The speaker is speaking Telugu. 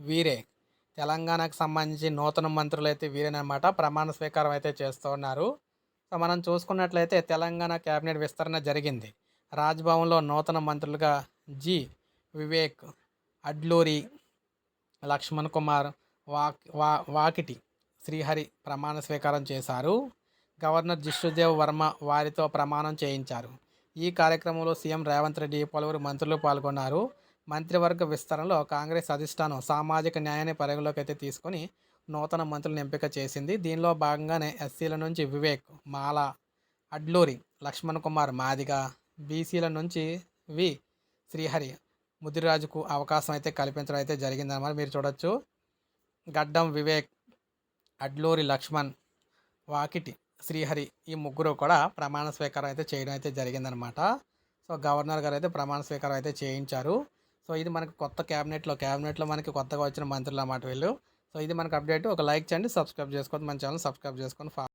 వీరే. తెలంగాణకు సంబంధించి నూతన మంత్రులు అయితే వీరేనమాట ప్రమాణ స్వీకారం అయితే చేస్తూ ఉన్నారు. సో మనం చూసుకున్నట్లయితే తెలంగాణ కేబినెట్ విస్తరణ జరిగింది. రాజ్భవన్లో నూతన మంత్రులుగా జి. వివేక్ అడ్లూరి లక్ష్మణ్ కుమార్ వాక్ వా వాకిటి శ్రీహరి ప్రమాణ స్వీకారం చేశారు. గవర్నర్ జిష్ణుదేవ్ వర్మ వారితో ప్రమాణం చేయించారు. ఈ కార్యక్రమంలో సీఎం రేవంత్ రెడ్డి పలువురు మంత్రులు పాల్గొన్నారు. మంత్రివర్గ విస్తరణలో కాంగ్రెస్ అధిష్టానం సామాజిక న్యాయాన్ని పరిగణలోకి అయితే తీసుకొని నూతన మంత్రులను ఎంపిక చేసింది. దీనిలో భాగంగానే ఎస్సీల నుంచి వివేక్ మాల అడ్లూరి లక్ష్మణ్ కుమార్ మాదిగ బీసీల నుంచి వి శ్రీహరి ముదిరాజుకు అవకాశం అయితే కల్పించడం అయితే జరిగిందన్నమాట. మీరు చూడొచ్చు. గడ్డం వివేక్ అడ్లూరి లక్ష్మణ్ వాకిటి శ్రీహరి ఈ ముగ్గురు కూడా ప్రమాణ స్వీకారం అయితే చేయడం అయితే జరిగిందనమాట సో గవర్నర్ గారు అయితే ప్రమాణ స్వీకారం అయితే చేయించారు. సో ఇది మనకి కొత్త క్యాబినెట్లో క్యాబినెట్లో మనకి కొత్తగా వచ్చిన మంత్రులు అన్నమాట వీళ్ళు. సో ఇది మనకు అప్డేట్. ఒక లైక్ చేయండి సబ్స్క్రైబ్ చేసుకోండి మన ఛానల్ సబ్స్క్రైబ్ చేసుకొని ఫాలో